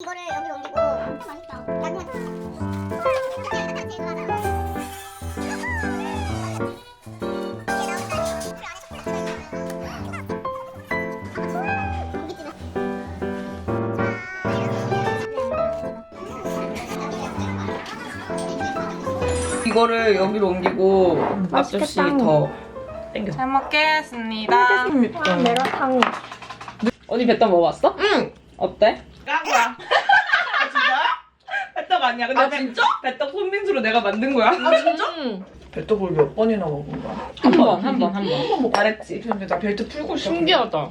이거를 여기로 옮기고 맛있다. 나중에 이거를 여기로 옮기고 앞접시 더 땡겨. 잘 먹겠습니다. 메라탕. 언니 뱃떡 먹어봤어? 응. 어때? 깐 거야. 아 진짜? 뱃떡 아니야. 근데 아, 진짜? 뱃떡 손민수로 내가 만든 거야. 아 진짜? 벨트볼 몇 번이나 먹은 거야? 한 번, 한 번, 한 번. 잘했지. 근데 나 벨트 풀고 싶어. 신기하다.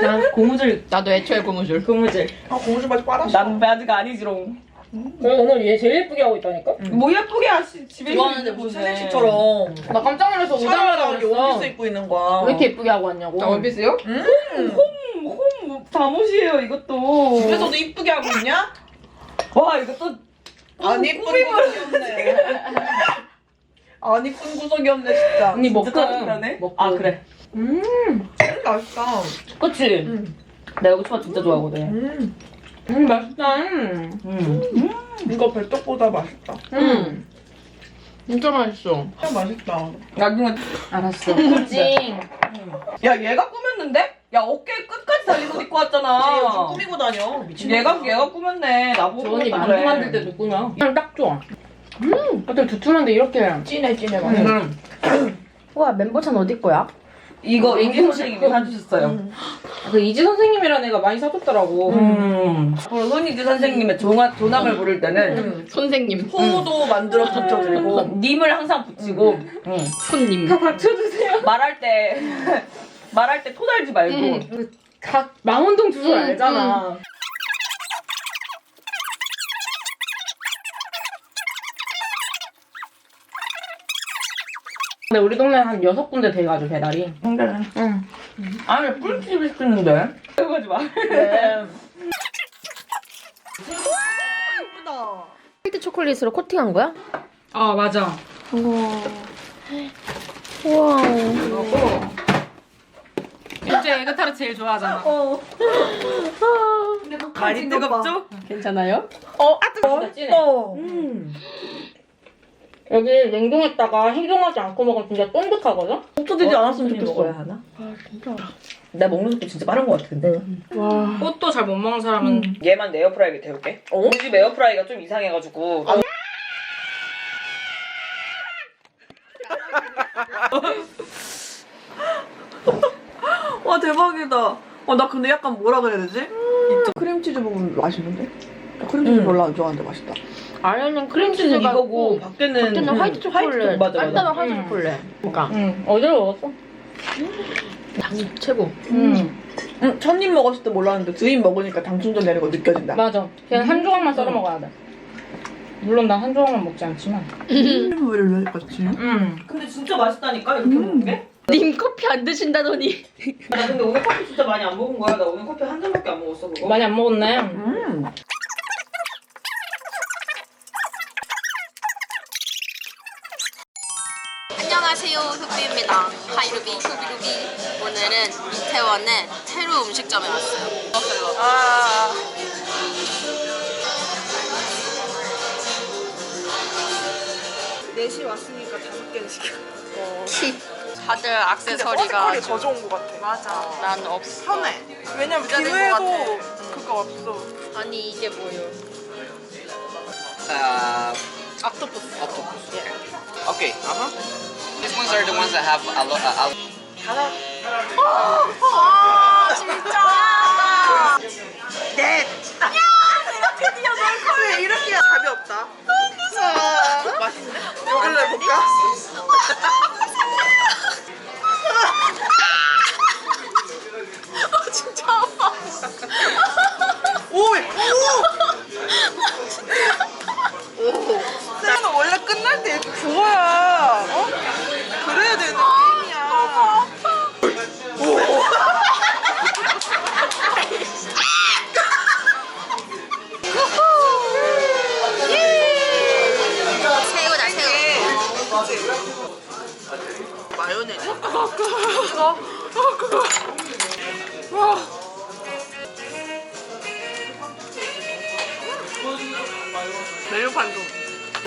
난 고무줄, 나도 애초에 고무줄. 고무줄. 아 고무줄 바지 빨았어. 난 바지가 아니지롱. 그래 오늘 얘 제일 예쁘게 하고 있다니까? 뭐 예쁘게 하시, 집에 좋아하는데 있는 무슨. 최신식처럼 나 깜짝 놀라서 오자마자. 원피스 입고 있는 거야. 왜 이렇게 예쁘게 하고 왔냐고. 나 원피스요? 홈, 홈 잠옷이에요, 이것도. 집에서도 이쁘게 하고 있냐? 와, 이것도 안 이쁜 구석이 없네. 안 이쁜 구석이 없네 진짜. 언니 먹금. 짜증나네. 먹금. 아, 그래. 음. 맛있다. 그치? 음. 내가 여기 초밥 진짜 좋아하거든. 음. 음 맛있다. 음. 음. 이거 벨떡보다 맛있다. 음. 진짜 맛있어. 진짜 맛있다. 나중에 알았어. 찡. 야 얘가 꾸몄는데? 야 어깨 끝까지 달린 옷 입고 왔잖아. 요즘 꾸미고 다녀. 미친. 얘가 얘가 꾸몄네. 나보고 저 언니 꾸몄다 만두 그래. 만들 때도 꾸며. 그냥 딱 좋아. 음. 어때 두툼한데 이렇게. 찐해 찐해 맛있어. 음. 우와 멤버찬 어디 거야? 이거 음. 이기 선생님이 사주셨어요. 음. 그 이지 선생님이란 애가 많이 사줬더라고. 음. 앞으로 손이지 선생님의 조나, 조남을 부를 때는 음. 선생님. 호도 만들어 붙여드리고. 님을 항상 붙이고 음. 손님. 받쳐주세요. 말할 때 말할 때 토달지 말고 음. 각 망원동 주소 음, 알잖아. 근데 우리 동네 한 여섯 군데 돼가지고 배달이. 응. 아니 꿀팁을 시켰는데 그러지 마. 화이트 초콜릿으로 코팅한 거야? 아 맞아. 우와. 일제 에그타르 제일 좋아하잖아. 많이 뜨겁죠? 괜찮아요? 어, 아 뜨거. 진짜 진해. 음. 여기 냉동했다가 해동하지 않고 먹으면 진짜 쫀득하거든. 없어지지 어, 않았으면 좋겠어. 먹어야 하나? 나 먹는 속도 진짜 빠른 것 같은데. 와. 꽃도 잘 못 먹는 사람은 얘만 내 에어프라이기 태울게. 어? 우리 집 에어프라이가 좀 이상해가지고. 와 대박이다. 어 나 근데 약간 뭐라 그래야 되지? 이쪽 크림치즈 먹으면 맛있는데? 나 크림치즈 음. 별로 안 좋아하는데 맛있다. 안에는 크림치즈가 이거고 있고 밖에는 밖에는 음, 화이트 초콜릿. 맞아 맞아. 깔끔한 화이트 음. 초콜릿. 그러니까 응. 어제 먹었어. 당이 최고. 응. 응, 첫입 먹었을 때 몰랐는데 두입 먹으니까 당 충전 되는 거 느껴진다. 맞아. 그냥 한 조각만 썰어 먹어야 돼. 물론 나한 조각만 먹지 않지만. 왜 같이? 응. 근데 진짜 맛있다니까 이렇게 먹는 게? 님 커피 안 드신다더니. 나 근데 오늘 커피 진짜 많이 안 먹은 거야. 나 오늘 커피 한 잔밖에 안 먹었어 그거. 많이 안 먹었네. 음. 안녕하세요 흑비입니다 하이루비 후비루비 오늘은 이태원의 테루 음식점에 왔어요 아. 넷이 왔으니까 다섯 개를 시켜. 다들 액세서리가 근데 더 좋은 거 같아. 맞아. 난 없어 편해. 왜냐면 같아. 그거 없어. 아니 이게 뭐예요 Uh, 악토퍼스 octopus. Okay. Uh huh. These ones are the ones that have a lot. Uh, 아 진짜 넷. 야, 이렇게 뛰어 놀왜 이렇게 답이 없다. 아, 맛있네. 이걸로 해볼까? 마요네즈. 메뉴판 좀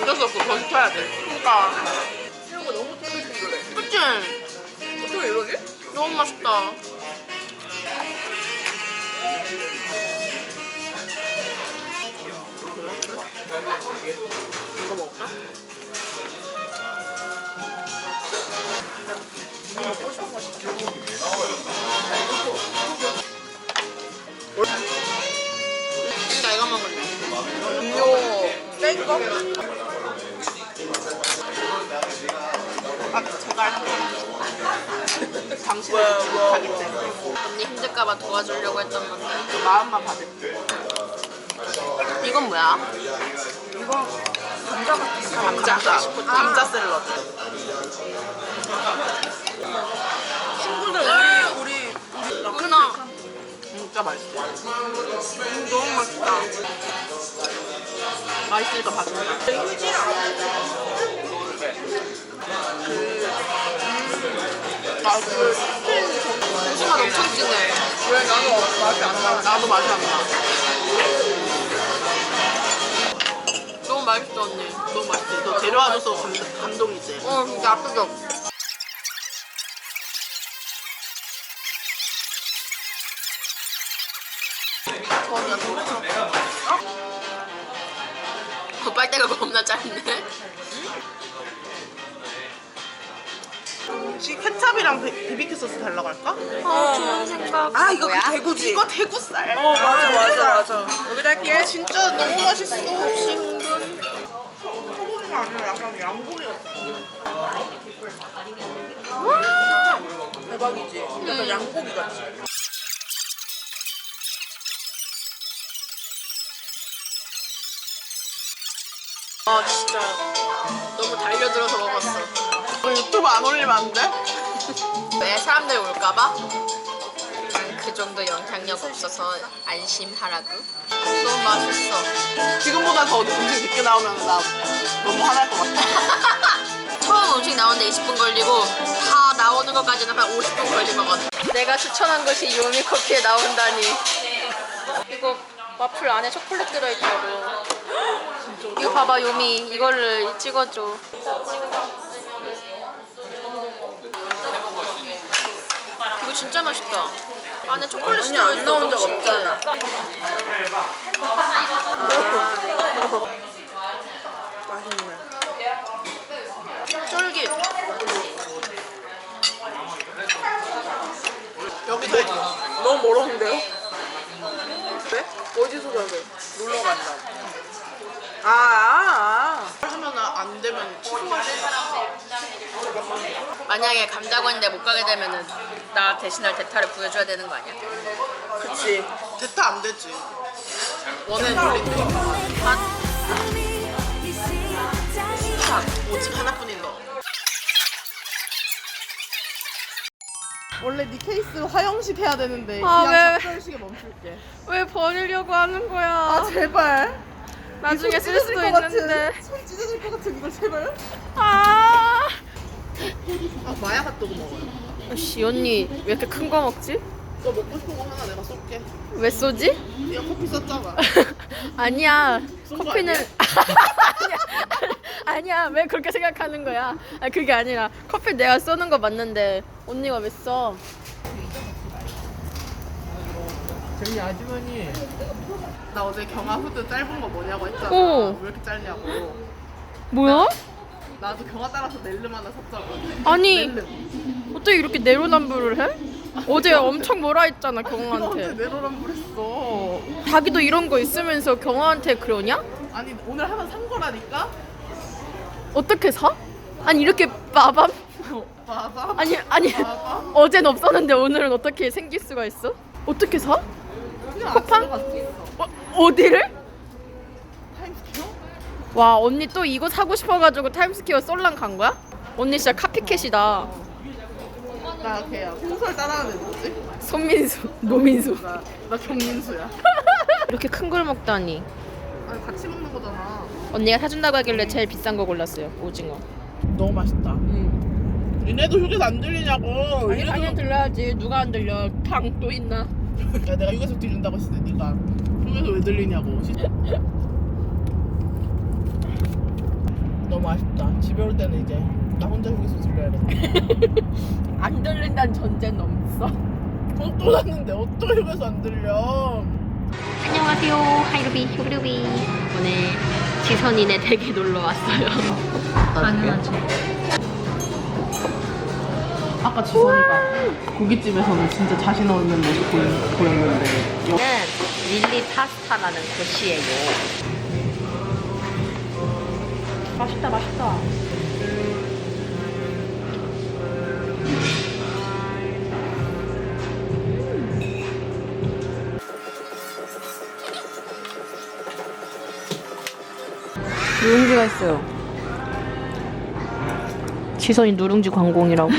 어쩔 수 없어 더 시켜야 돼 그러니까 새우가 너무 쫄깃쫄깃해 그치? 어떻게 이러지? 너무 맛있다. 이거 먹을까? 나 이거 먹을래. 음료 센 거? 아 제발 당신의 가기 때문에 언니 힘들까봐 도와주려고 했던 건데. 그 마음만 받을게 이건 뭐야? 감자 감자 샐러드 친구들 우리 우리 우리 끊어. 진짜 맛있어 음, 너무 맛있다 맛있으니까 봐준다 그아그 치킨 고수맛 엄청 진해. 왜 나도 맛이 안 나? 나도 맛이 안 나. 너무 맛있어 언니. 너무 맛있지. 너 데려와줘서 감, 감동이지. 어 진짜 압도적. 어, 빨대가 겁나 짧네. 혹시 케찹이랑 비- 비비큐 소스 달라고 할까? 어, 좋은 생각. 아 이거 그 대구지. 이거 대구살. 어 맞아 맞아 맞아. 여기다 할게. 이거 진짜 너무 맛있어. 아니라 약간 양고기 같아. 대박이지. 약간 양고기 같지. 아 진짜 너무 달려들어서 먹었어. 너 유튜브 안 올리면 안 돼? 왜 사람들 올까봐? 난 그 정도 영향력 없어서 안심하라고. 너무 맛있어. 지금보다 더 음식 늦게 나오면 나 너무 화날 것 같아. 처음 음식 나오는데 20분 걸리고 다 나오는 것까지는 한 50분 걸린 것 같아. 내가 추천한 것이 요미 커피에 나온다니. 이거 와플 안에 초콜릿 들어있다고. 이거 봐봐 요미 이거를 찍어줘. 이거 진짜 맛있다. 안에 초콜릿이 들어있어. 나온 적 없잖아. 맛있네. 쫄깃. 여기서 너무 멀었는데요? 네? 어디서 가게? 놀러 간다. 아, 아, 아. 하면 안 되면 취소하지. 만약에 간다고 했는데 못 가게 되면은 나 대신할 대타를 구해줘야 되는 거 아니야? 그치. 대타 안 되지. 원에 놀린 테니까. 오직 하나뿐인 너. 원래 네 케이스 화영식 해야 되는데 아, 그냥 왜? 작별식에 멈출게. 왜 버리려고 하는 거야? 아 제발. 나중에 손쓸 찢어질 수도 것 있는데. 손 찢어질 것 같은 이걸 제발. 아. 아 마야 핫도그 먹어요. 씨 언니 왜 이렇게 큰 거 먹지? 너 먹고 싶은 거 하나 내가 쏠게. 왜 쏘지? 네가 커피 썼잖아. 아니야. 쏜거 커피는 아니야? 아니야. 아니야. 왜 그렇게 생각하는 거야? 아 그게 아니라 커피 내가 쏘는 거 맞는데 언니가 왜 써? 저희 아주머니 나 어제 경화 후드 짧은 거 뭐냐고 했잖아. 어. 왜 이렇게 짧냐고. 뭐야? 나도 경화 따라서 넬름 하나 샀잖아. 아니 넬름. 어떻게 이렇게 내로남불을 해? 어제 엄청 뭐라 했잖아 너한테 경호한테. 내로란 했어. 자기도 이런 거 있으면서 경호한테 그러냐? 아니 오늘 하나 산 거라니까? 어떻게 사? 아니 이렇게 빠밤? 봐봐. 아니 아니 봐봐. 어젠 없었는데 오늘은 어떻게 생길 수가 있어? 어떻게 사? 그냥. 어, 어디를? 와 언니 또 이거 사고 싶어가지고 타임스퀘어 쏠랑 간 거야? 언니 진짜 카피캣이다 나 걔야. 홍설 따라하는 애 뭐지? 손민수 노민수 나, 나 경민수야. 이렇게 큰 걸 먹다니 아니 같이 먹는 거잖아. 언니가 사준다고 하길래 제일 비싼 거 골랐어요 오징어 너무 맛있다. 니네도 휴게소 안 들리냐고. 아니 당연 들려야지 누가 안 들려 방또 있나 야, 내가 휴게소 들린다고 했을 때 네가 휴게소 왜 들리냐고. 시- 너무 아쉽다. 집에 올 때는 이제 나 혼자 여기서 들려야 돼. 안 들린다는 전제는 없어. 옷도 났는데 어떻게 여기서 안 들려? 안녕하세요. 하이루비 휴루비. 오늘 지선이네 댁에 놀러 왔어요. 당연하죠. 아까 지선이가 고깃집에서는 진짜 자신 없는 모습 보였는데 여기는 릴리 파스타라는 곳이에요. 맛있다, 맛있다. 누룽지가 있어요. 지선이 누룽지 관공이라고.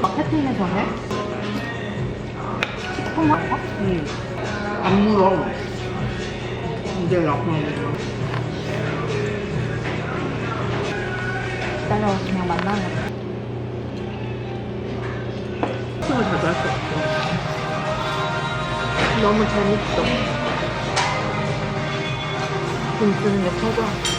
마케팅에서 해? 토마? 응. 안 물어. 이제 약간 따라와서 그냥 만나는 거. 을 자주 할수 없어. 너무 재밌어. 돈 쓰는 게. 새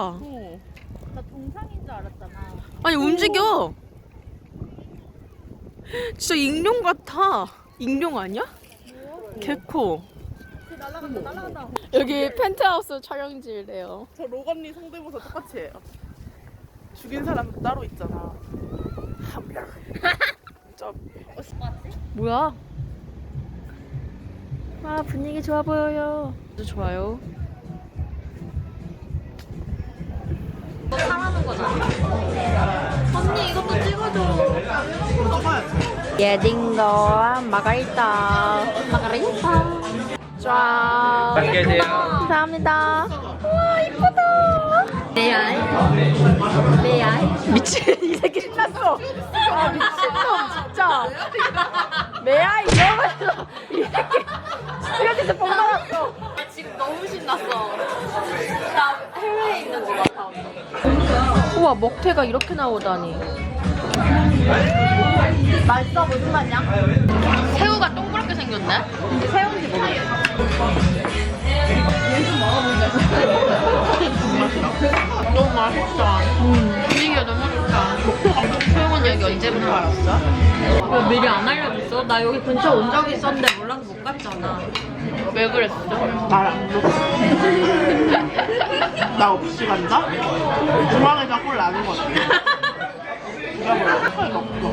익룡 같아. 나 동상인 줄 알았잖아. 아니 움직여. 진짜 익룡 같아. 익룡 아니야? 개코. 날아간다, 날아간다. 여기 펜트하우스 촬영지래요. 저 로건리 성대모사 똑같이 해요. 죽인 사람 따로 있잖아. 진짜 뭐야? 와 분위기 좋아 보여요. 아주 좋아요. 언니 이것도 찍어줘. 예딩거. 마가리타. 마가리타. 짠. 맛있게 드세요. 감사합니다. 우와 이쁘다. 메아이? 메아이? 미친 이 새끼 신났어. 아 미친놈 진짜. 메아이 이러면서 이 새끼. 스튜디오에서 본 받았어. 지금 너무 신났어 나 해외에 있는 것 같아 우와 먹태가 이렇게 나오다니 맛있어 무슨 맛이야? 새우가 동그랗게 생겼네? 새우인지 모르겠어 너무 맛있다. 분위기가 너무 좋다. 여기 언제부터 알았어? 왜 미리 안 알려줬어? 나 여기 근처 온 적이 있었는데 몰라서 못 갔잖아. 왜 그랬어? 듣고. 나 없이 간다? 중앙에서 꼴 나는 거지. 누가 뭐야? 색깔이 없어.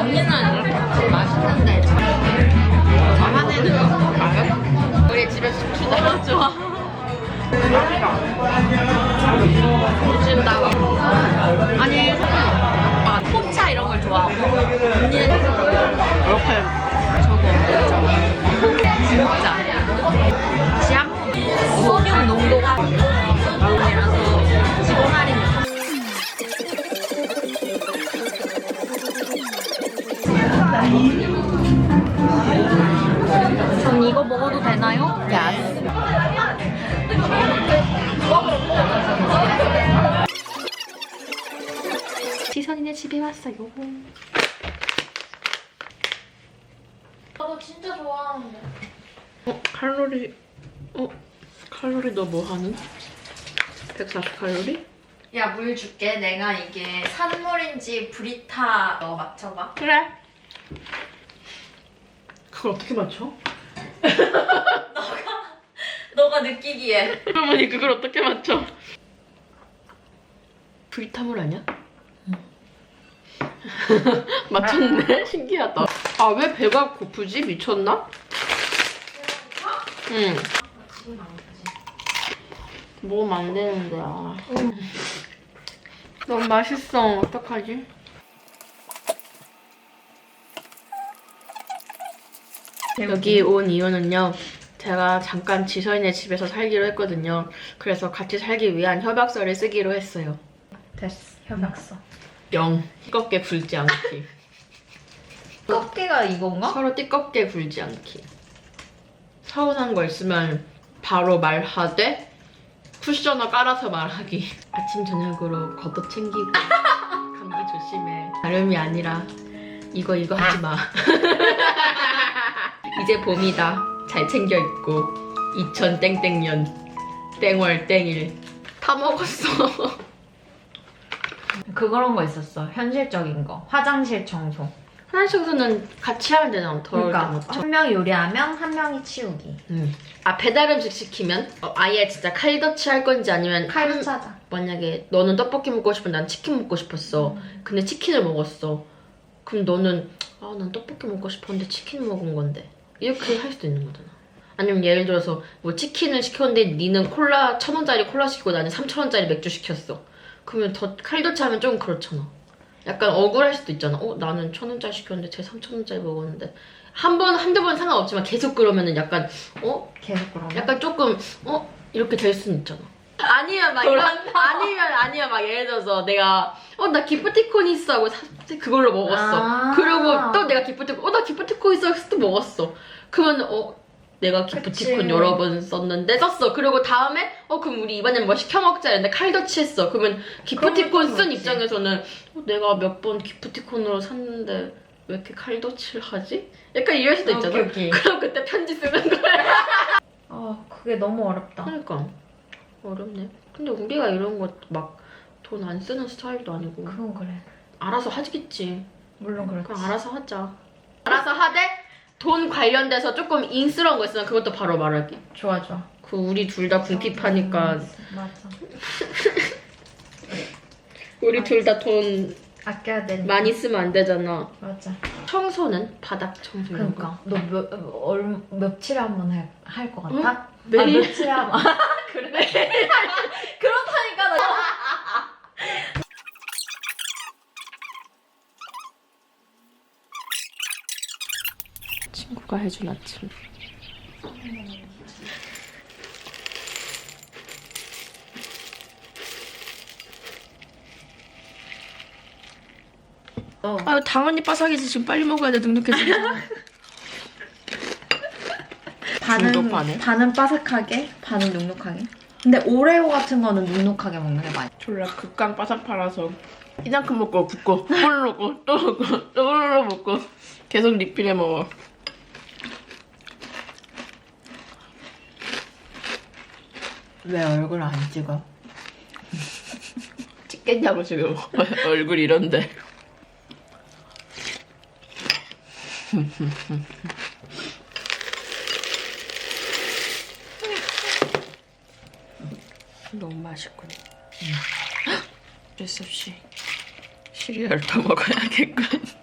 언니는 이렇게 맛있는데 거 알아요? 우리 집에 숙주 너무 좋아. 요즘 나 아니 막 콩차 이런 걸 좋아하고. 언니는 이렇게 저거 있잖아. 진짜. 지향? 소듐 농도가 마음이라서 직원 할인. 전 지선이네 집에 왔어요. 나도 진짜 좋아하는데. 어, 칼로리 어 칼로리 너 뭐 하는? 140 칼로리? 야, 물 줄게. 내가 이게 산물인지 브리타 너 맞춰봐. 그래. 그걸 어떻게 맞춰? 너가 느끼기에. 할머니 그걸 어떻게 맞춰? 브리타물 아니야? 맞췄네? 신기하다. 아, 왜 배가 고프지? 미쳤나? 응. 먹으면 안 되는데, 아. 너무 맛있어. 어떡하지? 여기 온 이유는요. 제가 잠깐 지선이네 집에서 살기로 했거든요. 그래서 같이 살기 위한 협약서를 쓰기로 했어요. 됐어. 협약서. 영. 뜨겁게 굴지 않기. 껍데가 이건가? 서로 띠껍게 굴지 않기. 서운한 거 있으면 바로 말하되 쿠셔너 깔아서 말하기. 아침 저녁으로 겉도 챙기고 감기 조심해. 다름이 아니라 이거 이거 하지 마. 이제 봄이다. 잘 챙겨 입고 2000 땡땡년 땡월 땡일 다 먹었어. 그런 거 있었어. 현실적인 거. 화장실 청소. 화장실 청소는 같이 하면 되잖아. 더울 그러니까 때 못. 한 명이 요리하면 한 명이 치우기. 음. 아 배달 음식 시키면 어, 아예 진짜 칼더치 할 건지 아니면 칼도 한- 찾아. 만약에 너는 떡볶이 먹고 싶은데 난 치킨 먹고 싶었어. 근데 치킨을 먹었어. 그럼 너는 아 난 떡볶이 먹고 싶었는데 치킨 먹은 건데 이렇게 할 수도 있는 거잖아. 아니면 예를 들어서 뭐 치킨을 시켰는데 니는 콜라 천 원짜리 콜라 시키고 나는 삼천 원짜리 맥주 시켰어. 그러면 더 칼더치 하면 좀 그렇잖아. 약간 억울할 수도 있잖아. 어 나는 천 원짜리 시켰는데 쟤 삼천 원짜리 먹었는데 한 번 한두 번 상관없지만 계속 그러면은 약간 어 계속 그러면. 약간 조금 어 이렇게 될 수는 있잖아. 아니면 막 이런, 아니면 아니면 막 예를 들어서 내가 어 나 기프티콘 있어 하고 사, 그걸로 먹었어. 아. 그리고 또 내가 기프티콘 어 나 기프티콘 있어 해서 또 먹었어. 그러면 어 내가 기프티콘 그치. 여러 번 썼는데 썼어. 그리고 다음에 어 그럼 우리 이번엔 뭐 시켜 먹자 했는데 칼더치 했어. 그러면 기프티콘 그건 쓴 그렇지. 입장에서는 어, 내가 몇 번 기프티콘으로 샀는데 왜 이렇게 칼더치를 하지? 약간 이럴 수도 있잖아. 오케이, 오케이. 그럼 그때 편지 쓰는 거야. 아, 그게 너무 어렵다. 그러니까 어렵네. 근데 우리가 이런 거 막 돈 안 쓰는 스타일도 아니고 그건 그래. 알아서 하겠지. 물론 그렇지. 그럼 알아서 하자. 알아서 하되 돈 관련돼서 조금 인스러운 거 있으면 그것도 바로 말하기. 좋아, 좋아. 그 우리 둘 다 궁핍하니까 맞아. 우리 둘 다 돈 아껴야 되니까. 많이 쓰면 안 되잖아. 맞아. 청소는 바닥 청소 이런 거. 그러니까 너 몇, 얼, 며칠에 한번할것 같아? 아, 매일 며칠 에 한 번. 그래. 그렇다니까 나. 친구가 해준 아침. 아유 당연히 바삭이지 지금 빨리 먹어야 돼 눅눅해지고. 반은 중독파네. 반은 바삭하게, 반은 눅눅하게. 근데 오레오 같은 거는 눅눅하게 먹는 게 많이. 졸라 극강 바삭 팔아서 이만큼 먹고 붓고 홀 먹고 또 먹고 또 홀로 먹고 계속 리필해 먹어. 왜 얼굴 안 찍어? 찍겠냐고 지금 얼굴 이런데. 너무 맛있군. 어쩔 수 없이 시리얼 더 먹어야겠군.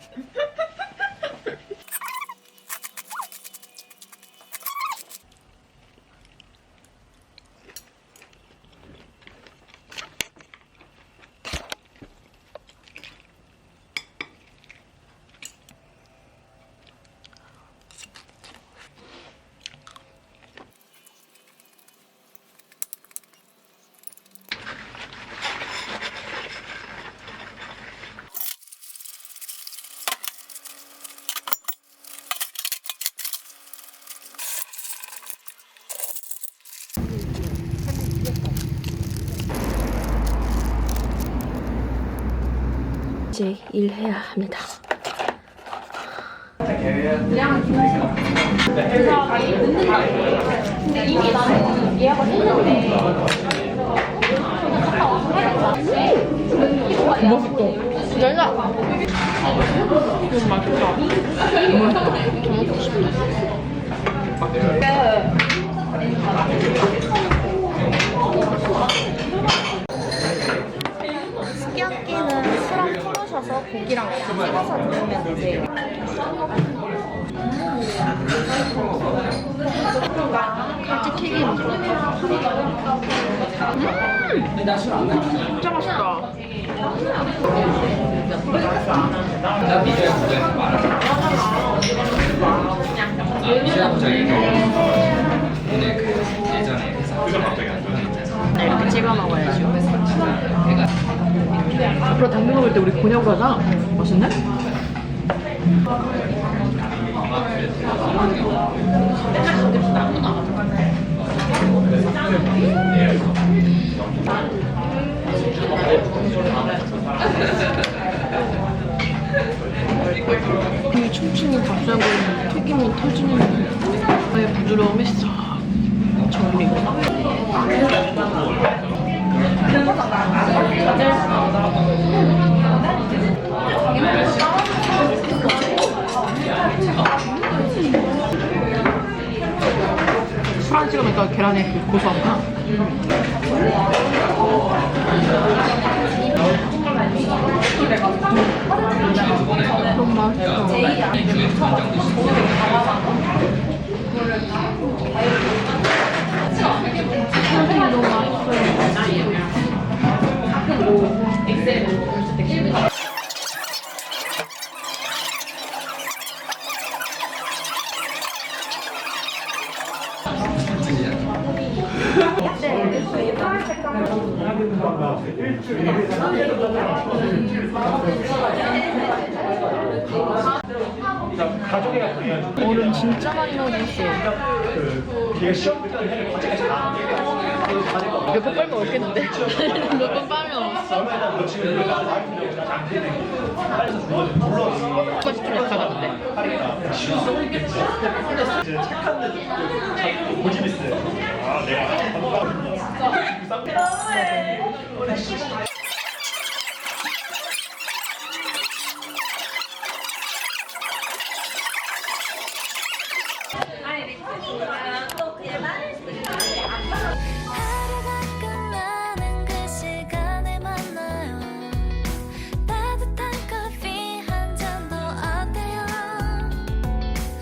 일해야 합니다. 스키야키는 술랑 풀으셔서 고기랑 같이 찍어서 드시면 돼요. 같이 튀김. 진짜 맛있다. 이렇게 찍어 먹어야지. 앞으로 당근 먹을 때 우리 곤약 하자. 맛있네? 이 춤추는 밥상으로 튀김이 터지는 아예 부드러움이 싹 정리 고 술안 찍으니까 계란의 그 고소함과 몇번 빨면 없겠는데? 몇 번 빨면 없어. 오빠 시키면 가는데. 착한데 고집 있어요. 아, 내가. 너무해.